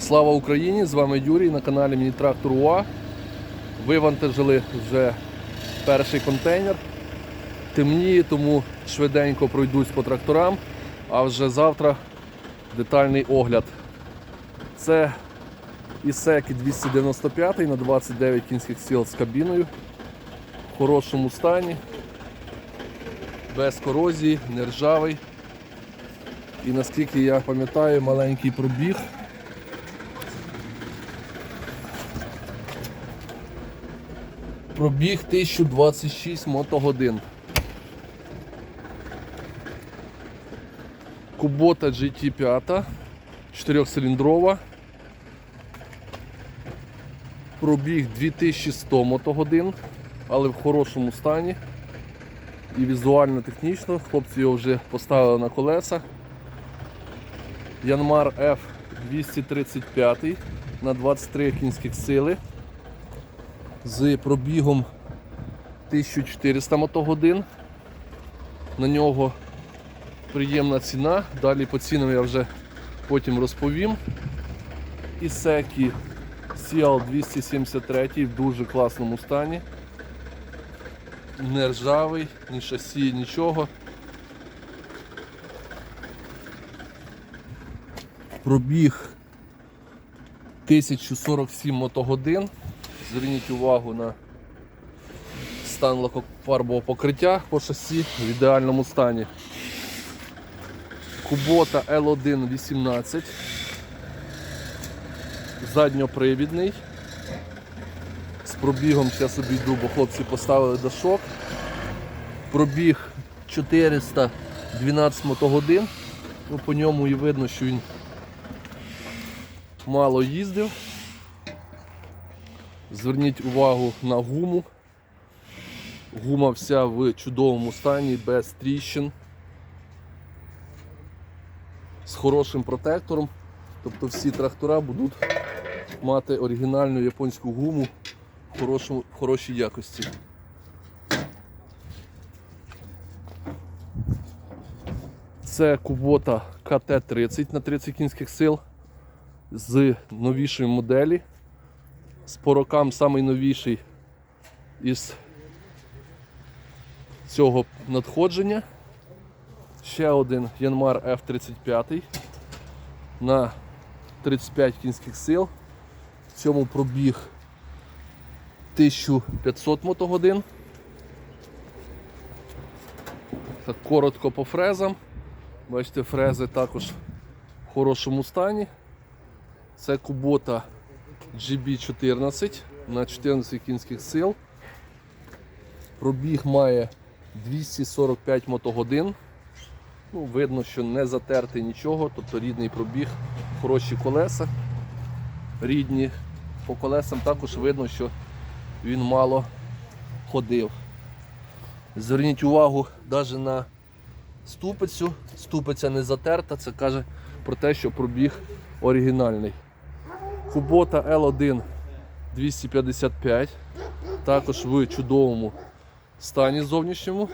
Слава Україні! З вами Юрій на каналі Міні-Трактор УА. Вивантажили вже перший контейнер. Темніє, тому швиденько пройдусь по тракторам, а вже завтра детальний огляд. Це Ісекі 295 на 29 кінських сил з кабіною. В хорошому стані, без корозії, нержавий. І наскільки я пам'ятаю, маленький пробіг. Пробіг 1026 мотогодин. Кубота GT5, 4-циліндрова. Пробіг 2100 мотогодин, але в хорошому стані. І візуально технічно. Хлопці його вже поставили на колеса. Янмар F235 на 23 кінських сили з пробігом 1400 мотогодин. На нього приємна ціна. Далі по цінам я вже потім розповім. Ісекі CL 273 в дуже класному стані. Не ржавий, ні шасі, нічого. Пробіг 1047 мотогодин. Зверніть увагу на стан лакофарбового покриття по шасі в ідеальному стані. Кубота L1 18. Задньопривідний. З пробігом зараз обійду, бо хлопці поставили дошок. Пробіг 412 мотогодин. Ну, по ньому і видно, що він мало їздив. Зверніть увагу на гуму. Гума вся в чудовому стані, без тріщин, з хорошим протектором. Тобто всі трактора будуть мати оригінальну японську гуму в, хорошому, в хорошій якості. Це кубота КТ-30 на 30 кінських сил з новішої моделі. З порокам найновіший із цього надходження. Ще один Янмар F35 на 35 кінських сил. В цьому пробіг 1500 мотогодин. Так коротко по фрезам. Бачите, фрези також в хорошому стані. Це кубота GB14 на 14 кінських сил. Пробіг має 245 мотогодин. Ну, Видно, що не затертий нічого, тобто рідний пробіг, хороші колеса. Рідні. По колесам також видно, що він мало ходив. Зверніть увагу навіть на ступицю. Ступиця не затерта, це каже про те, що пробіг оригінальний. Кубота L1 255, також в чудовому стані зовнішньому.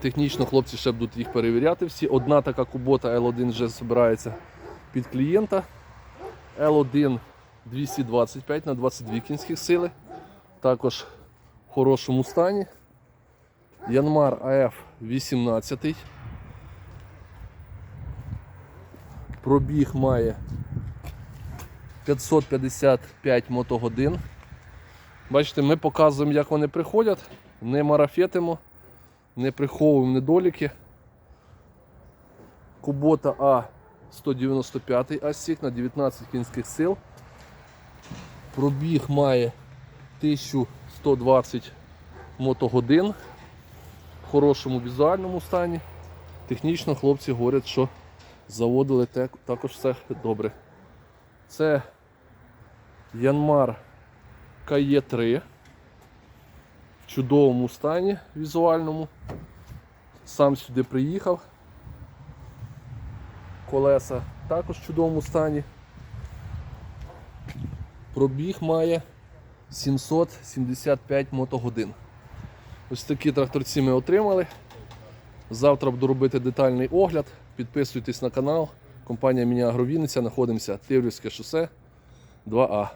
Технічно хлопці ще будуть їх перевіряти всі. Одна така кубота L1 вже збирається під клієнта. L1 225 на 22 кінських сили. Також в хорошому стані. Янмар AF 18. Пробіг має 555 мотогодин. Бачите, ми показуємо, як вони приходять, не марафетимо, не приховуємо недоліки. Кубота А195 асік на 19 кінських сил. Пробіг має 1120 мотогодин в хорошому візуальному стані. Технічно хлопці говорять, що заводили також все добре. Це Янмар КЕ3 в чудовому стані візуальному. Сам сюди приїхав. Колеса також в чудовому стані. Пробіг має 775 мотогодин. Ось такі тракторці ми отримали. Завтра буду робити детальний огляд. Підписуйтесь на канал, Компанія Міні Агровінниця, знаходимося Тиврівське шосе 2А.